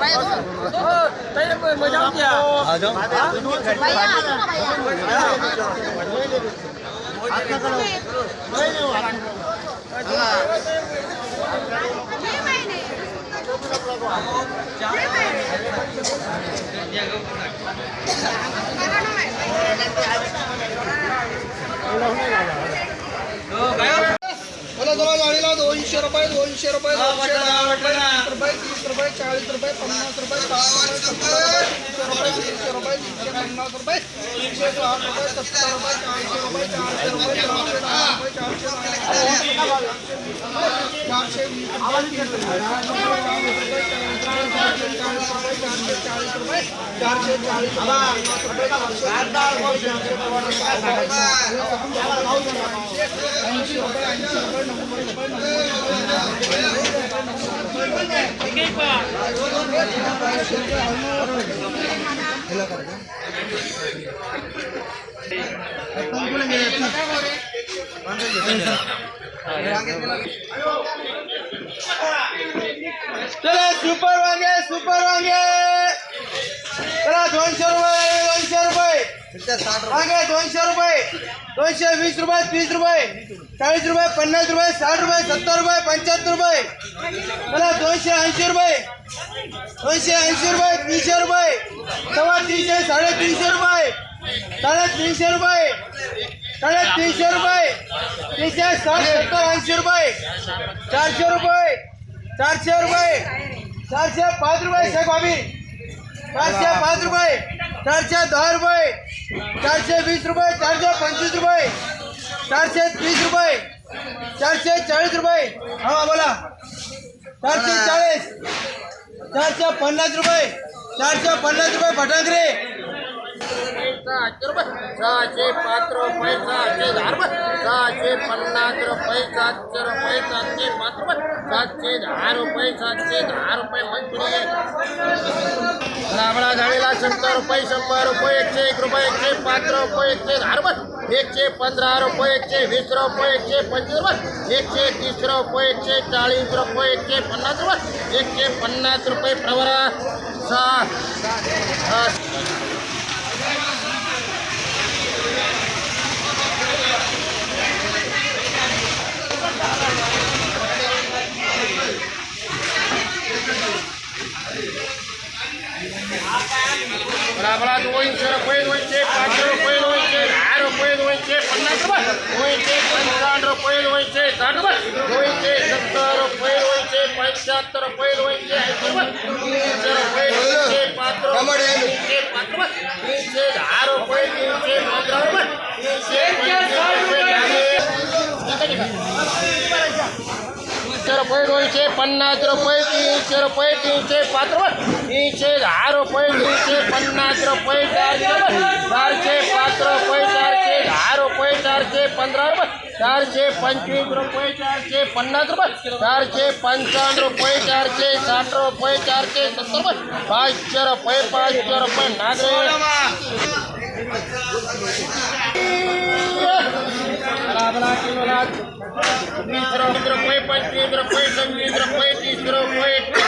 Mày ơi, tay em mới giống kìa. Ờ giống. Mày à, đúng rồi mày à. Mới đi. Mới đi. रुपये सत्तर रुपये तीनशे रुपये तीनशे पन्नास रुपये तीनशे साठ रुपये सत्तर रुपये चाळीस रुपये चारशे रुपये चारशे दहा रुपये चारशे दहा रुपये चारशे वीस रुपये चाळीस रुपये चाळीस रुपये चारशे चाळीस रुपये ऐंशी रुपये ऐंशी रुपये नव्वद रुपये Gracias. चला सुपर वांगे सुपर वांगे। चला, दोनशे रुपये दोनशे रुपये। वांगे, दोनशे रुपये, दोनशे वीस रुपये, तीस रुपये, चाळीस रुपये, पन्नास रुपये, साठ रुपये, सत्तर रुपये, पंच्याहत्तर रुपये। चला, दोनशे ऐंशी रुपये, दोनशे ऐंशी रुपये, तीनशे रुपये, सव्वा तीनशे, साडेतीनशे रुपये साडेतीनशे रुपये। साडेतीनशे रुपये। तीनशे साठ सत्तर ऐंशी रुपये। चारशे रुपये। चारशे रुपये। चारशे पाच रुपये, शेख भाभी। चारशे पाच रुपये। चारशे दहा रुपये। चारशे वीस रुपये, चारशे पंचवीस रुपये। चारशे तीस रुपये। चारशे चाळीस रुपये। हा, बोला. चारशे चाळीस. चारशे पन्नास रुपये. चारशे पन्नास रुपये फटाकरे रुपये सहाशे पाच रुपये सहाशे दहा रुपये सहाशे पन्नास रुपये सातशे रुपये सातशे पाच रुपये सातशे दहा रुपये सातशे दहा रुपये राबळा झालेला शंभर रुपये शंभर रुपये एकशे एक रुपये एकशे पाच रुपये एकशे दहा रुपये एकशे पंधरा रुपये एकशे वीस रुपये एकशे पंचवीस रुपये एकशे तीस रुपये एकशे चाळीस रुपये एकशे पन्नास रुपये एकशे पन्नास रुपये प्रवरा सहा ઓઈસરો કોઈ હોય છે પાંચસો કોઈ હોય છે હારો કોઈ હોય છે પન્નાસ હોય છે પંચાણું કોઈ હોય છે, સાઠ સત્તર કોઈ હોય છે પંચાહત્તર કોઈ રૂપિયા ડોલશે પન્નાસ રૂપિયા ત્રીસ રૂપિયા ત્રીસે પાત્રવન ત્રીસે હાર રૂપિયા ત્રીસે પન્નાસ રૂપિયા ચાર છે પાત્ર રૂપિયા ચાર છે હાર રૂપિયા ચાર છે પંદર રૂપિયા ચાર છે પંચવીસ રૂપિયા ચાર છે પન્નાસ રૂપિયા ચાર છે પંચાવન રૂપિયા ચાર છે સાઠ રૂપિયા ચાર છે સત્તર રૂપિયા પાંચ રૂપિયા પાંચ રૂપિયા નાગરિક. पंचवीस रुपये सव्वीस रुपये तीस रुपये